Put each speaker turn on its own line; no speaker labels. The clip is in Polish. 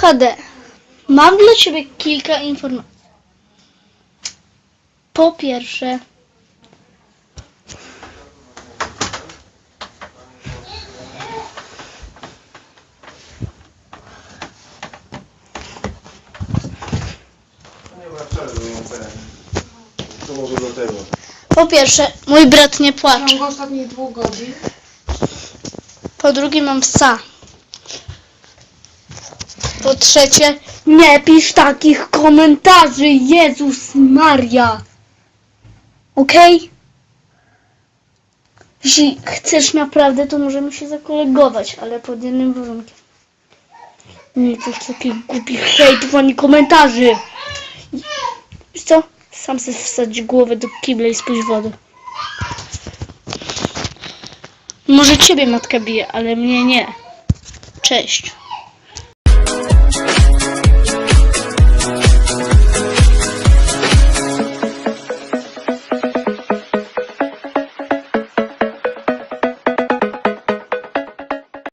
HD. Mam dla ciebie kilka informacji. Po pierwsze.
To może dlatego.
po pierwsze, mój brat nie
W
płacze.
ciągu ostatnich dwóch godzin
Po drugie, mam psa. Po trzecie, nie pisz takich komentarzy, Jezus Maria. Okej? Jeśli chcesz naprawdę, to możemy się zakolegować, ale pod jednym warunkiem. Nie pisz takich głupich hejtów ani komentarzy. Wiesz co? Sam sobie wsadź głowę do kibla i spójrz wodę. Może ciebie matka bije, ale mnie nie. Cześć.